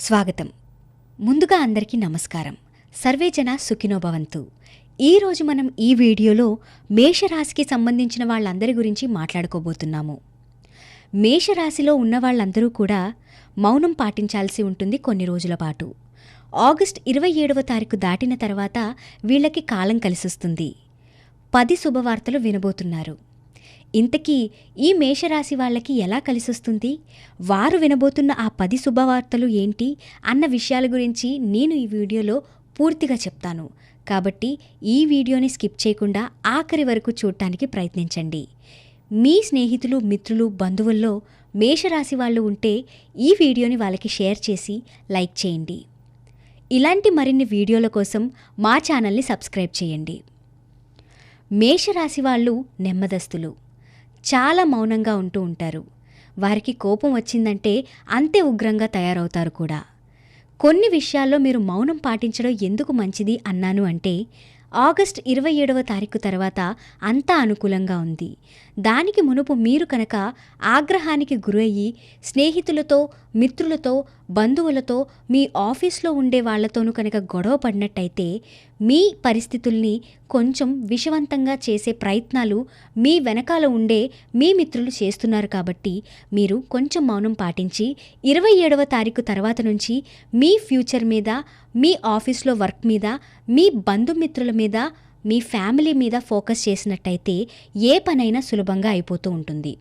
స్వాగతం. ముందుగా అందరికీ నమస్కారం. సర్వేజన సుఖినోభవంతు ఈరోజు మనం ఈ వీడియోలో మేషరాశికి సంబంధించిన వాళ్ళందరి గురించి మాట్లాడుకోబోతున్నాము. మేషరాశిలో ఉన్న వాళ్ళందరూ కూడా మౌనం పాటించాల్సి ఉంటుంది కొన్ని రోజుల పాటు. ఆగస్ట్ ఇరవై ఏడవ తారీఖు దాటిన తర్వాత వీళ్ళకి కాలం కలిసొస్తుంది. పది శుభవార్తలు వినబోతున్నారు. ఇంతకీ ఈ మేషరాశి వాళ్ళకి ఎలా కలిసొస్తుంది? వారు వినబోతున్న ఆ పది శుభవార్తలు ఏంటి? అన్న విషయాల గురించి నేను ఈ వీడియోలో పూర్తిగా చెప్తాను. కాబట్టి ఈ వీడియోని స్కిప్ చేయకుండా ఆఖరి వరకు చూడటానికి ప్రయత్నించండి. మీ స్నేహితులు మిత్రులు బంధువుల్లో మేషరాశి వాళ్ళు ఉంటే ఈ వీడియోని వాళ్ళకి షేర్ చేసి లైక్ చేయండి. ఇలాంటి మరిన్ని వీడియోల కోసం మా ఛానల్ని సబ్స్క్రైబ్ చేయండి. మేషరాశి వాళ్ళు నెమ్మదస్తులు. చాలా మౌనంగా ఉంటూ ఉంటారు. వారికి కోపం వచ్చిందంటే అంతే ఉగ్రంగా తయారవుతారు కూడా. కొన్ని విషయాల్లో మీరు మౌనం పాటించడం ఎందుకు మంచిది అన్నాను అంటే ఆగస్ట్ ఇరవై ఏడవ తారీఖు తర్వాత అంతా అనుకూలంగా ఉంది. దానికి మునుపు మీరు కనుక ఆగ్రహానికి గురయ్యి స్నేహితులతో మిత్రులతో బంధువులతో మీ ఆఫీస్లో ఉండే వాళ్ళతోనూ కనుక గొడవ పడినట్టయితే మీ పరిస్థితుల్ని కొంచెం విషవంతంగా చేసే ప్రయత్నాలు మీ వెనకాల ఉండే మీ మిత్రులు చేస్తున్నారు కాబట్టి మీరు కొంచెం మౌనం పాటించి ఇరవై ఏడవ తారీఖు తర్వాత నుంచి మీ ఫ్యూచర్ మీద మీ ఆఫీస్లో వర్క్ మీద మీ బంధుమిత్రుల మీద మీ ఫ్యామిలీ మీద ఫోకస్ చేసినట్టయితే ఏ పనైనా సులభంగా అయిపోతూ ఉంటుంది.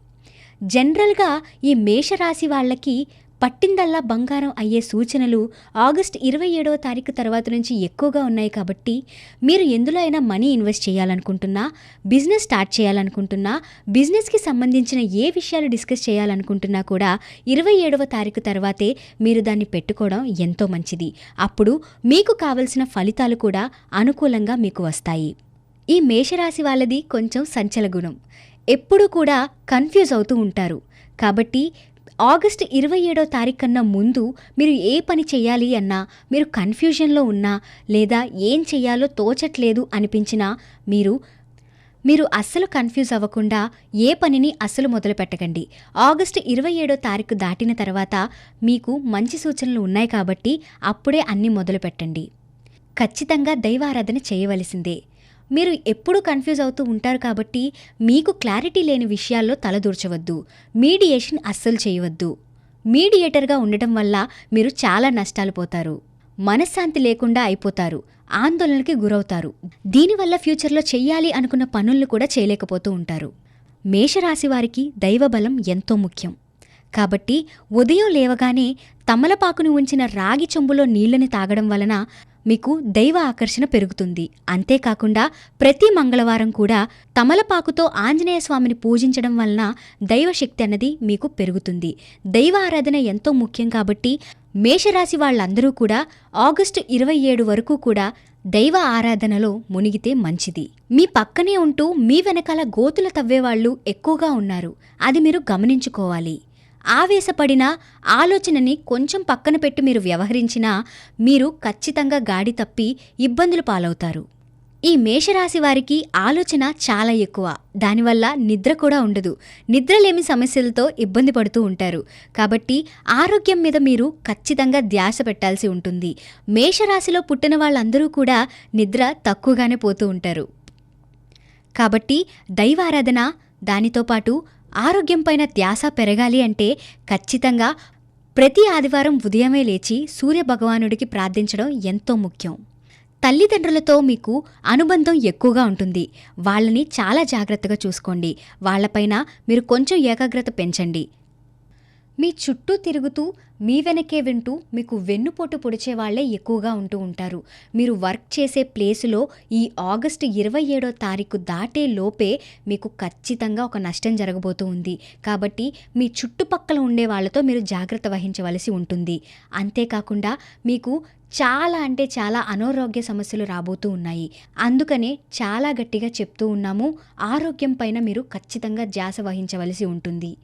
జనరల్గా ఈ మేషరాశి వాళ్ళకి పట్టిందల్లా బంగారం అయ్యే సూచనలు ఆగస్ట్ ఇరవై ఏడవ తారీఖు తర్వాత నుంచి ఎక్కువగా ఉన్నాయి కాబట్టి మీరు ఎందులో అయినా మనీ ఇన్వెస్ట్ చేయాలనుకుంటున్నా బిజినెస్ స్టార్ట్ చేయాలనుకుంటున్నా బిజినెస్కి సంబంధించిన ఏ విషయాలు డిస్కస్ చేయాలనుకుంటున్నా కూడా ఇరవై ఏడవ తారీఖు తర్వాతే మీరు దాన్ని పెట్టుకోవడం ఎంతో మంచిది. అప్పుడు మీకు కావలసిన ఫలితాలు కూడా అనుకూలంగా మీకు వస్తాయి. ఈ మేషరాశి వాళ్ళది కొంచెం సంచల గుణం ఎప్పుడూ కూడా కన్ఫ్యూజ్ అవుతూ ఉంటారు. కాబట్టి ఆగస్ట్ ఇరవై ఏడో తారీఖు కన్నా ముందు మీరు ఏ పని చేయాలి అన్నా మీరు కన్ఫ్యూజన్లో ఉన్నా లేదా ఏం చేయాలో తోచట్లేదు అనిపించినా మీరు మీరు అస్సలు కన్ఫ్యూజ్ అవ్వకుండా ఏ పనిని అస్సలు మొదలు పెట్టకండి. ఆగస్టు ఇరవై ఏడో తారీఖు దాటిన తర్వాత మీకు మంచి సూచనలు ఉన్నాయి కాబట్టి అప్పుడే అన్నీ మొదలు పెట్టండి. ఖచ్చితంగా దైవారాధన చేయవలసిందే. మీరు ఎప్పుడూ కన్ఫ్యూజ్ అవుతూ ఉంటారు కాబట్టి మీకు క్లారిటీ లేని విషయాల్లో తలదూర్చవద్దు మీడియేషన్ అస్సలు చేయవద్దు. మీడియేటర్గా ఉండటం వల్ల మీరు చాలా నష్టాలు పోతారు. మనశ్శాంతి లేకుండా అయిపోతారు. ఆందోళనకి గురవుతారు. దీనివల్ల ఫ్యూచర్లో చెయ్యాలి అనుకున్న పనులను కూడా చేయలేకపోతూ ఉంటారు. మేషరాశి వారికి దైవబలం ఎంతో ముఖ్యం. కాబట్టి ఉదయం లేవగానే తమలపాకును ఉంచిన రాగి చెంబులో నీళ్ళని తాగడం వలన మీకు దైవ ఆకర్షణ పెరుగుతుంది. అంతేకాకుండా ప్రతి మంగళవారం కూడా తమలపాకుతో ఆంజనేయ స్వామిని పూజించడం వలన దైవశక్తి అన్నది మీకు పెరుగుతుంది. దైవ ఆరాధన ఎంతో ముఖ్యం కాబట్టి మేషరాశి వాళ్ళందరూ కూడా ఆగస్టు ఇరవై ఏడు వరకు కూడా దైవ ఆరాధనలో మునిగితే మంచిది. మీ పక్కనే ఉంటూ మీ వెనకాల గోతులు తవ్వేవాళ్ళు ఎక్కువగా ఉన్నారు. అది మీరు గమనించుకోవాలి. ఆవేశపడిన ఆలోచనని కొంచెం పక్కన పెట్టి మీరు వ్యవహరించినా మీరు ఖచ్చితంగా గాడి తప్పి ఇబ్బందులు పాలవుతారు. ఈ మేషరాశి వారికి ఆలోచన చాలా ఎక్కువ. దానివల్ల నిద్ర కూడా ఉండదు. నిద్రలేమి సమస్యలతో ఇబ్బంది పడుతూ ఉంటారు. కాబట్టి ఆరోగ్యం మీద మీరు ఖచ్చితంగా ధ్యాస పెట్టాల్సి ఉంటుంది. మేషరాశిలో పుట్టిన వాళ్ళందరూ కూడా నిద్ర తక్కువగానే పోతూ ఉంటారు. కాబట్టి దైవారాధన దానితో పాటు ఆరోగ్యంపైన ధ్యాస పెరగాలి అంటే ఖచ్చితంగా ప్రతి ఆదివారం ఉదయమే లేచి సూర్యభగవానుడికి ప్రార్థించడం ఎంతో ముఖ్యం. తల్లిదండ్రులతో మీకు అనుబంధం ఎక్కువగా ఉంటుంది. వాళ్ళని చాలా జాగ్రత్తగా చూసుకోండి. వాళ్ళపైన మీరు కొంచెం ఏకాగ్రత పెంచండి. మీ చుట్టూ తిరుగుతూ మీ వెనకే వింటూ మీకు వెన్నుపోటు పొడిచే వాళ్ళే ఎక్కువగా ఉంటూ ఉంటారు. మీరు వర్క్ చేసే ప్లేసులో ఈ ఆగస్టు ఇరవై ఏడో తారీఖు దాటే లోపే మీకు ఖచ్చితంగా ఒక నష్టం జరగబోతూ ఉంది. కాబట్టి మీ చుట్టుపక్కల ఉండే వాళ్ళతో మీరు జాగ్రత్త వహించవలసి ఉంటుంది. అంతేకాకుండా మీకు చాలా అంటే చాలా అనారోగ్య సమస్యలు రాబోతూ ఉన్నాయి. అందుకనే చాలా గట్టిగా చెప్తూ ఉన్నాము. ఆరోగ్యం పైన మీరు ఖచ్చితంగా ధ్యాస వహించవలసి ఉంటుంది.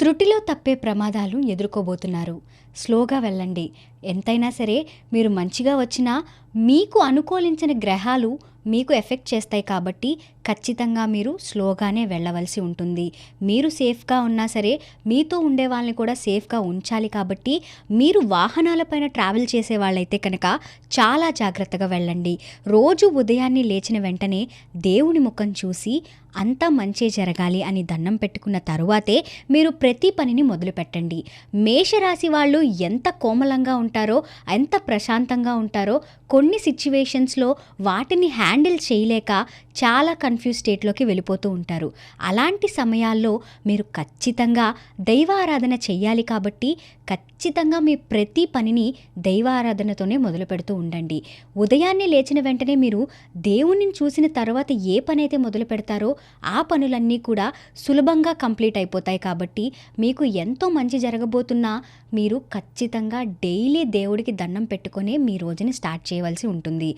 త్రుటిలో తప్పే ప్రమాదాలు ఎదుర్కోబోతున్నారు. స్లోగా వెళ్ళండి. ఎంతైనా సరే మీరు మంచిగా వచ్చినా మీకు అనుకూలించిన గ్రహాలు మీకు ఎఫెక్ట్ చేస్తాయి కాబట్టి ఖచ్చితంగా మీరు స్లోగానే వెళ్ళవలసి ఉంటుంది. మీరు సేఫ్గా ఉన్నా సరే మీతో ఉండే వాళ్ళని కూడా సేఫ్గా ఉంచాలి కాబట్టి మీరు వాహనాలపైన ట్రావెల్ చేసే వాళ్ళైతే కనుక చాలా జాగ్రత్తగా వెళ్ళండి. రోజు ఉదయాన్నే లేచిన వెంటనే దేవుని ముఖం చూసి అంతా మంచే జరగాలి అని దండం పెట్టుకున్న తరువాతే మీరు ప్రతి పనిని మొదలు పెట్టండి మేషరాశి వాళ్ళు ఎంత కోమలంగా ఉంటారో ఎంత ప్రశాంతంగా ఉంటారో కొన్ని సిచ్యువేషన్స్లో వాటిని హ్యాండిల్ చేయలేక చాలా కన్ఫ్యూజ్ స్టేట్లోకి వెళ్ళిపోతూ ఉంటారు. అలాంటి సమయాల్లో మీరు ఖచ్చితంగా దైవారాధన చెయ్యాలి కాబట్టి ఖచ్చితంగా మీ ప్రతి పనిని దైవారాధనతోనే మొదలు పెడుతూ ఉండండి. ఉదయాన్నే లేచిన వెంటనే మీరు దేవుణ్ణి చూసిన తర్వాత ఏ పని అయితే మొదలు పెడతారో ఆ పనులన్నీ కూడా సులభంగా కంప్లీట్ అయిపోతాయి కాబట్టి మీకు ఎంతో మంచి జరగబోతున్నా మీరు ఖచ్చితంగా డైలీ దేవుడికి దండం పెట్టుకొని మీ రోజుని స్టార్ట్ చేయవలసి ఉంటుంది.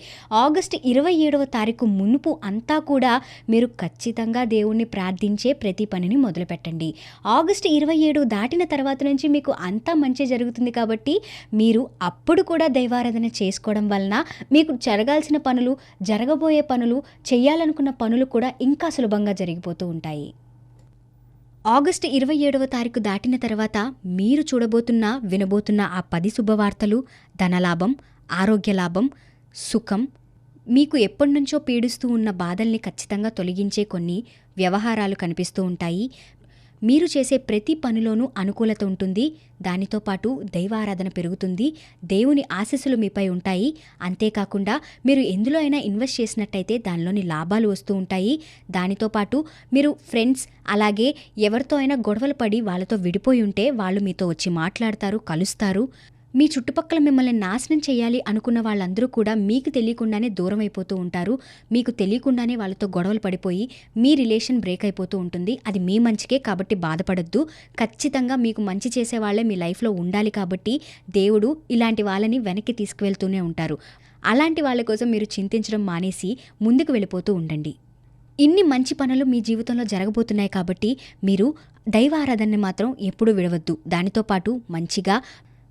ఆగస్ట్ ఇరవై ఏడవ తారీఖు మునుపు అంతా కూడా మీరు ఖచ్చితంగా దేవుణ్ణి ప్రార్థించే ప్రతి పనిని మొదలుపెట్టండి. ఆగస్ట్ ఇరవై ఏడు దాటిన తర్వాత నుంచి మీకు అంతా మంచి జరుగుతుంది కాబట్టి మీరు అప్పుడు కూడా దైవారాధన చేసుకోవడం వలన మీకు జరగాల్సిన పనులు జరగబోయే పనులు చేయాలనుకున్న పనులు కూడా ఇంకా సులభంగా జరిగిపోతూ ఉంటాయి. ఆగస్టు ఇరవై ఏడవ తారీఖు దాటిన తర్వాత మీరు చూడబోతున్న వినబోతున్న ఆ పది శుభవార్తలు ధనలాభం ఆరోగ్య లాభం సుఖం మీకు ఎప్పటినుంచో పీడిస్తూ ఉన్న బాధల్ని ఖచ్చితంగా తొలగించే కొన్ని వ్యవహారాలు కనిపిస్తూ ఉంటాయి. మీరు చేసే ప్రతి పనిలోనూ అనుకూలత ఉంటుంది దానితో పాటు దైవారాధన పెరుగుతుంది దేవుని ఆశీస్సులు మీపై ఉంటాయి. అంతేకాకుండా మీరు ఎందులో అయినా ఇన్వెస్ట్ చేసినట్టయితే దానిలోని లాభాలు వస్తూ ఉంటాయి. దానితో పాటు మీరు ఫ్రెండ్స్ అలాగే ఎవరితో అయినా గొడవలు పడి వాళ్ళతో విడిపోయి ఉంటే వాళ్ళు మీతో వచ్చి మాట్లాడతారు కలుస్తారు. మీ చుట్టుపక్కల మిమ్మల్ని నాశనం చేయాలి అనుకున్న వాళ్ళందరూ కూడా మీకు తెలియకుండానే దూరం అయిపోతూ ఉంటారు. మీకు తెలియకుండానే వాళ్ళతో గొడవలు పడిపోయి మీ రిలేషన్ బ్రేక్ అయిపోతూ ఉంటుంది. అది మీ మంచికే కాబట్టి బాధపడద్దు. ఖచ్చితంగా మీకు మంచి చేసే వాళ్ళే మీ లైఫ్లో ఉండాలి కాబట్టి దేవుడు ఇలాంటి వాళ్ళని వెనక్కి తీసుకువెళ్తూనే ఉంటారు. అలాంటి వాళ్ళ కోసం మీరు చింతించడం మానేసి ముందుకు వెళ్ళిపోతూ ఉండండి. ఇన్ని మంచి పనులు మీ జీవితంలో జరగబోతున్నాయి కాబట్టి మీరు దైవారాధనని మాత్రం ఎప్పుడూ విడవద్దు. దానితో పాటు మంచిగా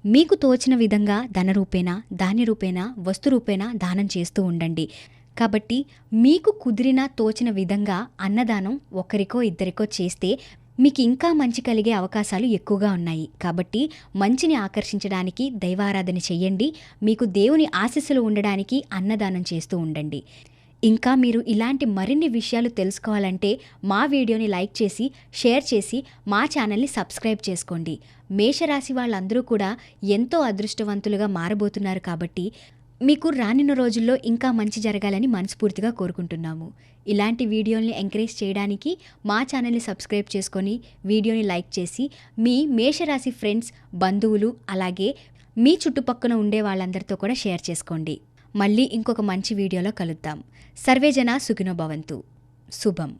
మీకు తోచిన విధంగా ధన రూపేణా ధాన్య రూపేణా వస్తు రూపేణా దానం చేస్తూ ఉండండి. కాబట్టి మీకు కుదిరిన తోచిన విధంగా అన్నదానం ఒకరికో ఇద్దరికో చేస్తే మీకు ఇంకా మంచి కలిగే అవకాశాలు ఎక్కువగా ఉన్నాయి. కాబట్టి మంచిని ఆకర్షించడానికి దైవారాధన చెయ్యండి మీకు దేవుని ఆశస్సులు ఉండడానికి అన్నదానం చేస్తూ ఉండండి. ఇంకా మీరు ఇలాంటి మరిన్ని విషయాలు తెలుసుకోవాలంటే మా వీడియోని లైక్ చేసి షేర్ చేసి మా ఛానల్ని సబ్స్క్రైబ్ చేసుకోండి. మేషరాశి వాళ్ళందరూ కూడా ఎంతో అదృష్టవంతులుగా మారబోతున్నారు కాబట్టి మీకు రానున్న రోజుల్లో ఇంకా మంచి జరగాలని మనస్ఫూర్తిగా కోరుకుంటున్నాము. ఇలాంటి వీడియోల్ని ఎంకరేజ్ చేయడానికి మా ఛానల్ని సబ్స్క్రైబ్ చేసుకొని వీడియోని లైక్ చేసి మీ మేషరాశి ఫ్రెండ్స్ బంధువులు అలాగే మీ చుట్టుపక్కన ఉండే వాళ్ళందరితో కూడా షేర్ చేసుకోండి. మళ్ళీ ఇంకొక మంచి వీడియోలో కలుద్దాం. సర్వేజన సుఖినో భవంతు. శుభం.